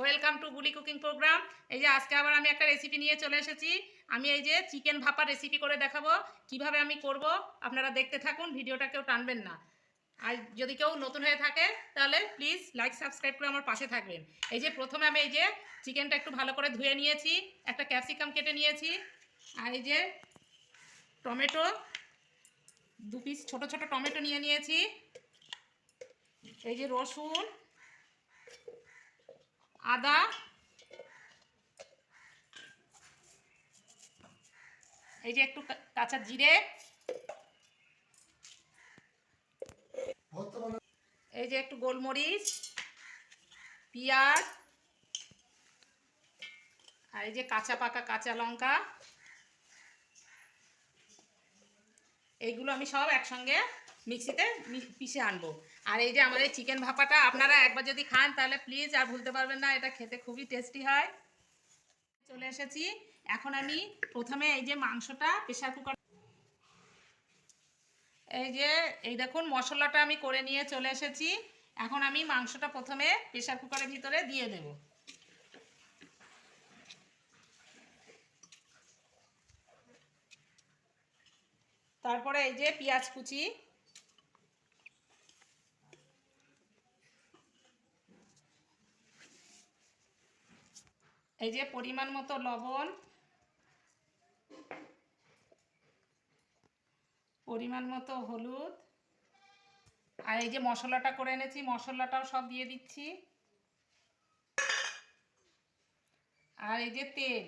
Welcome to Buli cooking program এই যে আজকে আবার আমি একটা রেসিপি নিয়ে চলে এসেছি। আমি এই যে চিকেন ভাপা রেসিপি করে দেখাবো, কীভাবে আমি করব। আপনারা দেখতে থাকুন, ভিডিওটা কেউ টানবেন না। আর যদি কেউ নতুন হয়ে থাকে, তাহলে প্লিজ লাইক সাবস্ক্রাইব করে আমার পাশে থাকবেন। এই যে প্রথমে আমি এই যে চিকেনটা একটু ভালো করে ধুয়ে নিয়েছি, একটা ক্যাপসিকাম কেটে নিয়েছি। আর এই যে টমেটো, দু পিস ছোটো ছোটো টমেটো নিয়ে নিয়েছি। এই যে রসুন আদা। এই যে একটু কাঁচা জিরে। এই যে একটু গোলমরিচ, পেঁয়াজ, আর এই যে কাঁচা পাকা কাঁচা লঙ্কা। এইগুলো আমি সব একসঙ্গে মিক্সিতে পিষে আনব। আর এই যে আমাদের চিকেন ভাপাটা, আপনারা একবার যদি খান, তাহলে প্লিজ আর ভুলতে পারবেন না, এটা খেতে খুবই টেস্টি হয়। চলে এসেছি। এখন আমি প্রথমে এই যে মাংসটা প্রেশার কুকার এই যে, এই দেখুন, মশলাটা আমি করে নিয়ে চলে এসেছি। এখন আমি মাংসটা প্রথমে প্রেশার কুকারের ভিতরে দিয়ে দেব। তারপরে এই যে পেঁয়াজ কুচি। এই যে পরিমাণ মতো লবণ। পরিমাণ মতো হলুদ। আর এই যে মশলাটা করে এনেছি, মশলাটাও সব দিয়ে দিচ্ছি। আর এই যে তেল,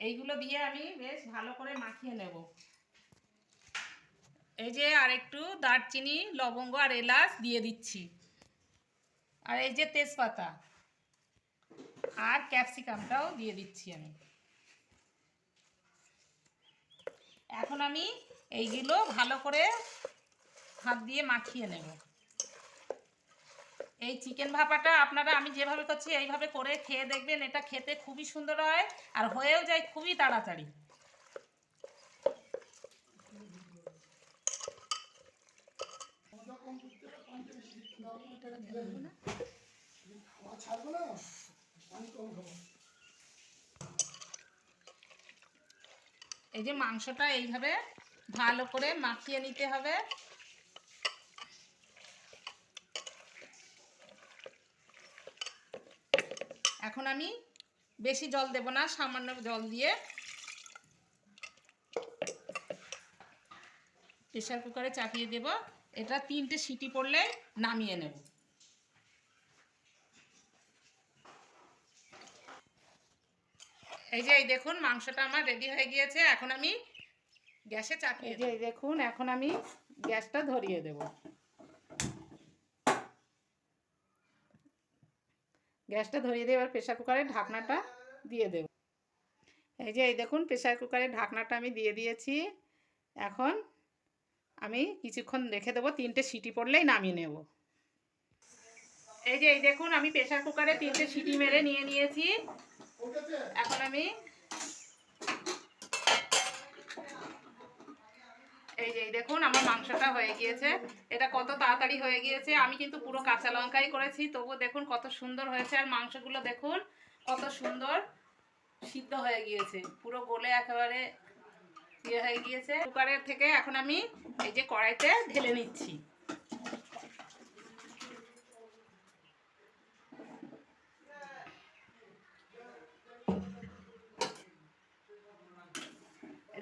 এইগুলো দিয়ে আমি বেশ ভালো করে মাখিয়ে নেব। এই যে আর একটু দারচিনি, লবঙ্গ আর এলাচ দিয়ে দিচ্ছি। আর এই যে তেজপাতা আর ক্যাপসিকামটাও দিয়ে দিচ্ছি আমি। এখন আমি এইগুলো ভালো করে হাত দিয়ে মাখিয়ে নেব। এই চিকেন ভাপাটা আপনারা আমি যেভাবে করছি, এইভাবে করে খেয়ে দেখবেন, এটা খেতে খুবই সুন্দর হয় আর হয়েও যায় খুবই তাড়াতাড়ি। এই যে মাংসটা এইভাবে ভালো করে মাখিয়ে নিতে হবে। এখন আমি বেশি জল দেব না, সামান্য জল দিয়ে। প্রেশার কুকারে চাপিয়ে দেব। এটা তিনটে সিটি পড়লে নামিয়ে নেব। এই যে, এই দেখুন, মাংসটা আমার রেডি হয়ে গিয়েছে। এখন আমি গ্যাসে চাপিয়ে এই দেখুন, এখন আমি গ্যাসটা ধরিয়ে দেব। গ্যাসটা ধরিয়ে দিয়ে এবার প্রেশার কুকারের ঢাকনাটা দিয়ে দেব। এই যে, এই দেখুন প্রেশার কুকারের ঢাকনাটা আমি দিয়ে দিয়েছি। এখন আমি কিছুক্ষণ রেখে দেবো, তিনটে সিটি পড়লেই নামিয়ে নেব। এই যে, এই দেখুন, আমি প্রেশার কুকারে তিনটে সিটি মেরে নিয়ে নিয়েছি। এখন আমি এই যে দেখুন, আমার মাংসটা হয়ে গিয়েছে। এটা কত তাড়াতাড়ি হয়ে গিয়েছে। আমি কিন্তু পুরো কাঁচা লঙ্কাই করেছি। তবুও দেখুন, কত সুন্দর হয়েছে। আর মাংসগুলো দেখুন, কত সুন্দর সিদ্ধ হয়ে গিয়েছে। পুরো গলে একেবারে ইয়ে হয়ে গিয়েছে। কুকারের থেকে এখন আমি এই যে কড়াইতে ঢেলে নিচ্ছি।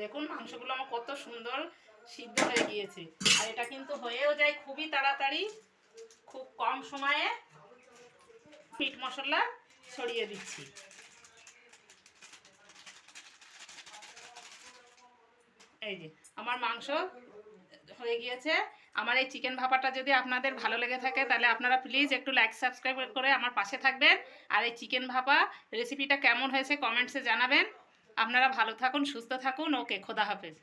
দেখুন মাংসগুলো আমার কত সুন্দর সিদ্ধ হয়ে গিয়েছে। আর এটা কিন্তু হয়েও যায় খুবই তাড়াতাড়ি, খুব কম সময়ে মিট মশলা ছড়িয়ে দিচ্ছি। এই যে, আমার মাংস হয়ে গিয়েছে। আমার এই চিকেন ভাপাটা যদি আপনাদের ভালো লেগে থাকে, তাহলে আপনারা প্লিজ একটু লাইক সাবস্ক্রাইব করে আমার পাশে থাকবেন। আর এই চিকেন ভাপা রেসিপিটা কেমন হয়েছে কমেন্টসে জানাবেন। আপনারা ভালো থাকুন সুস্থ থাকুন। ওকে খোদা হাফেজ।